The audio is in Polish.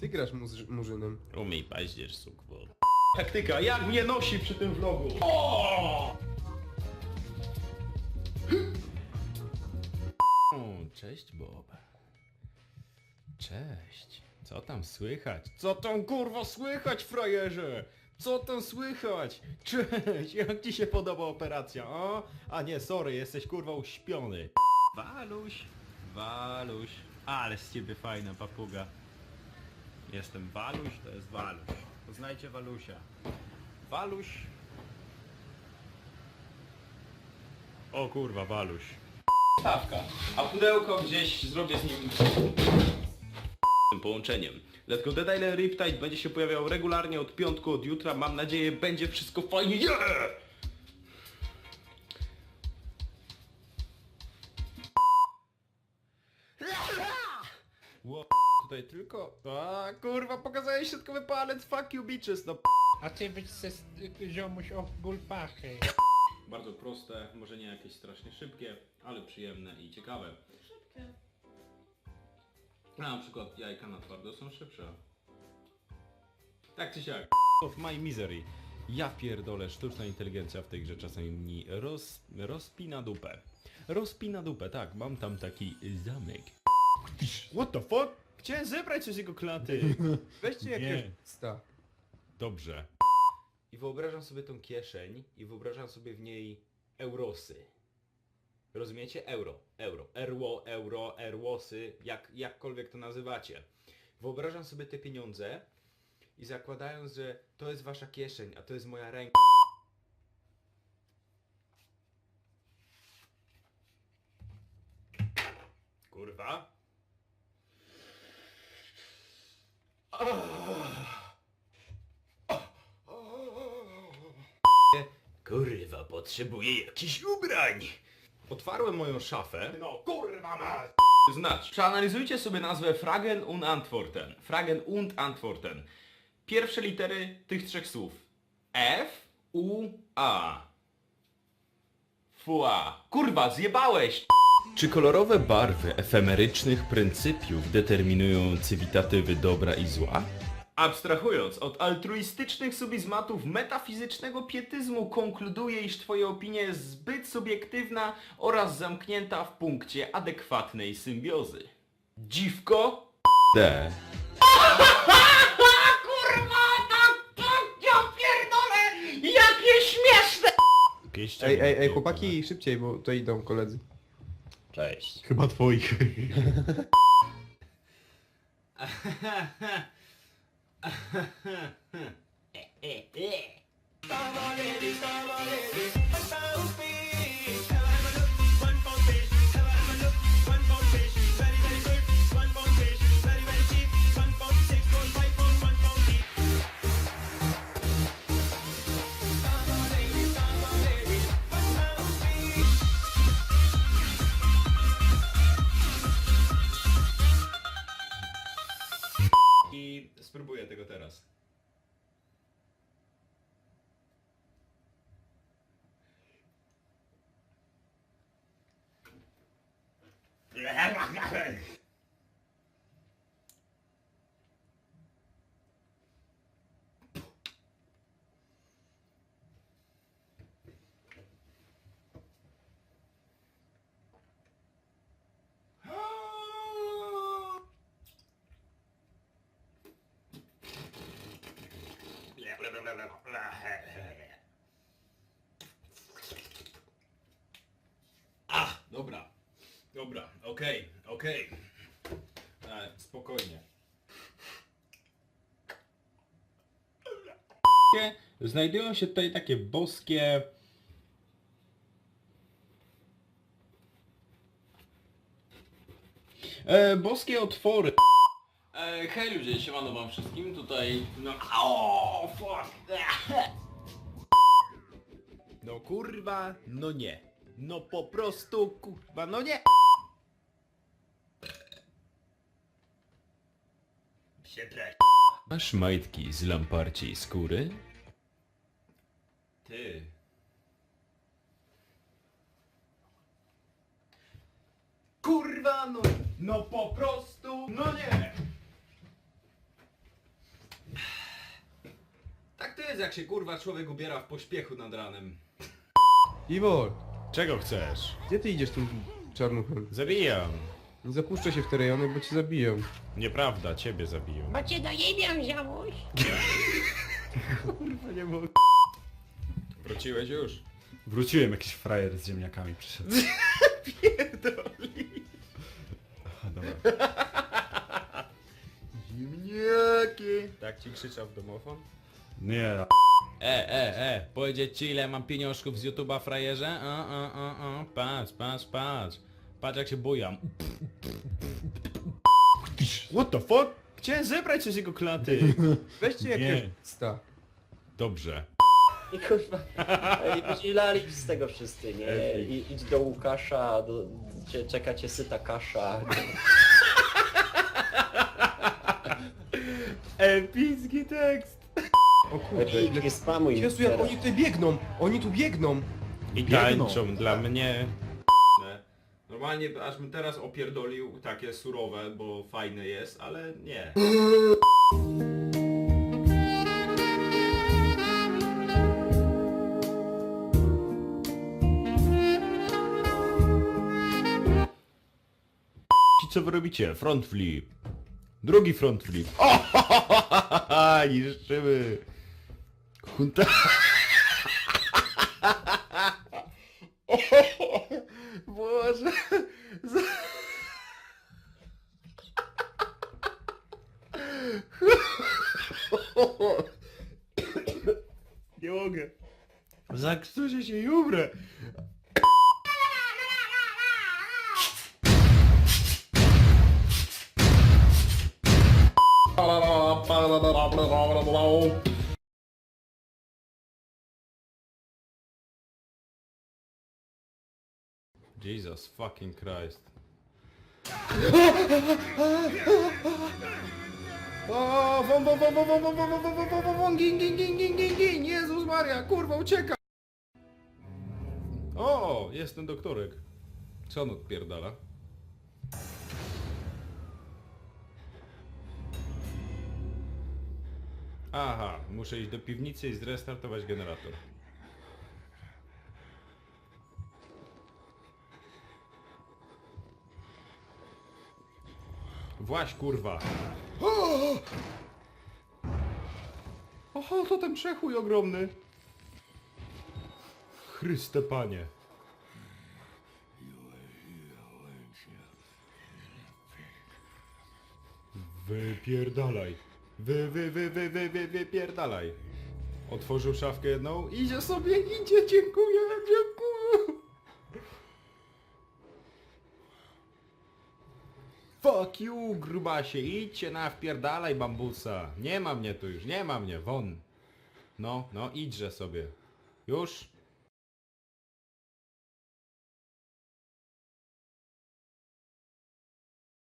Ty grasz murz- murzynem. Umyj paździerz, sukwo. Taktyka, jak mnie nosi przy tym vlogu. O! Cześć Bob. Cześć. Co tam słychać? Co tam kurwa słychać, frajerze? Co tam słychać? Cześć, jak ci się podoba operacja, o? A nie, sorry, jesteś kurwa uśpiony. Waluś, Waluś, ale z ciebie fajna papuga. Jestem Waluś, to jest Waluś. Poznajcie Walusia. Waluś. O kurwa, Waluś. Stawka. A pudełko gdzieś zrobię z nim tym połączeniem. Dlatego Dead Island Riptide będzie się pojawiał regularnie od piątku, od jutra. Mam nadzieję, będzie wszystko fajnie. Yeah! Tutaj tylko... A kurwa, pokazałeś środkowy palec, fuck you bitches, no A ty być se ziomuś o gulpachy. Bardzo proste, może nie jakieś strasznie szybkie, ale przyjemne i ciekawe. Szybkie. Na przykład jajka na twardo są szybsze. Tak czy siak. Of my misery. Ja pierdolę, sztuczna inteligencja w tej grze czasami mi roz, rozpina dupę. Rozpina dupę, tak, mam tam taki zamek. What the fuck? Chciałem zebrać coś z jego klaty. Weźcie jakieś... Nie. Sta. Dobrze. I wyobrażam sobie tą kieszeń i wyobrażam sobie w niej eurosy. Rozumiecie? Euro, euro, erło, euro, erłosy, jak, jakkolwiek to nazywacie. Wyobrażam sobie te pieniądze i zakładając, że to jest wasza kieszeń, a to jest moja ręka. Kurwa. Kurwa, potrzebuję jakichś ubrań. Otwarłem moją szafę. No kurwa ma. Znać. Przeanalizujcie sobie nazwę Fragen und Antworten. Fragen und Antworten. Pierwsze litery tych trzech słów. F, U, A. Fua. Kurwa, zjebałeś! Czy kolorowe barwy efemerycznych pryncypiów determinują cywitatywy dobra i zła? Abstrahując od altruistycznych subizmatów metafizycznego pietyzmu, konkluduję, iż Twoja opinia jest zbyt subiektywna oraz zamknięta w punkcie adekwatnej symbiozy. Dziwko? D. Ej, ej, ej, chłopaki, szybciej, bo to idą koledzy. Cześć. Chyba twoich. I la la la la la Okej, okej. E, Spokojnie. Znajdują się tutaj takie boskie... E, boskie otwory. E, hej ludzie, siemano wam wszystkim, tutaj... No, fuck! No kurwa, no nie. No po prostu kurwa, no nie. Przepraszam. Masz majtki z lamparciej skóry? Ty. Kurwa no, no po prostu, no nie. Tak to jest jak się kurwa człowiek ubiera w pośpiechu nad ranem. Iwol, Czego chcesz? gdzie ty idziesz tym czarnuchem? Zabijam. Nie zapuszczę się w te rejony, bo cię zabiją. Nieprawda, ciebie zabiją. Bo cię dojebiam, ziomuś. Nie mogę. Wróciłeś już? Wróciłem, jakiś frajer z ziemniakami przyszedł. Aha, dobra. Ziemniaki! Tak ci krzyczał w domofon? Nie, E, e, e, powiedzieć ci ile mam pieniążków z YouTube'a frajerze? A, a, a, a, patrz, patrz, patrz. Patrz jak się bujam. What the fuck? Chciałem zebrać coś z jego klaty. Weźcie jakiegoś Nie. sta. Dobrze. I kurwa, i lali z tego wszyscy, nie? I, idź do Łukasza, do, cie, czeka cię syta kasza. Epicki tekst. O kurde. Epik, nie spamuj Jezu, jak teraz. oni tutaj biegną! Oni tu biegną! I Biegną. tańczą dla mnie. Normalnie aż bym teraz opierdolił takie surowe, bo fajne jest, ale nie. Ci co wy robicie? Front flip. Drugi front flip. O, niszczymy. Hunta. Umrę. Jesus fucking Christ. O, won, won, won, won, won, won, won, won, won, won, gin, gin, gin, gin, gin, gin, Jezus Maria, kurwa, ucieka! O, jest ten doktorek. Co on odpierdala? Aha, muszę iść do piwnicy i zrestartować generator. Właś kurwa. Oho, to ten przechuj ogromny. Chryste panie. Wypierdalaj. Wy, wy, wy, wy, wy, wy, wypierdalaj. Otworzył szafkę jedną Idzie sobie, idzie, dziękuję, dziękuję. Fuck you, grubasie, idźcie na wpierdalaj bambusa. Nie ma mnie tu już, nie ma mnie, won. No, no, idźże sobie. Już?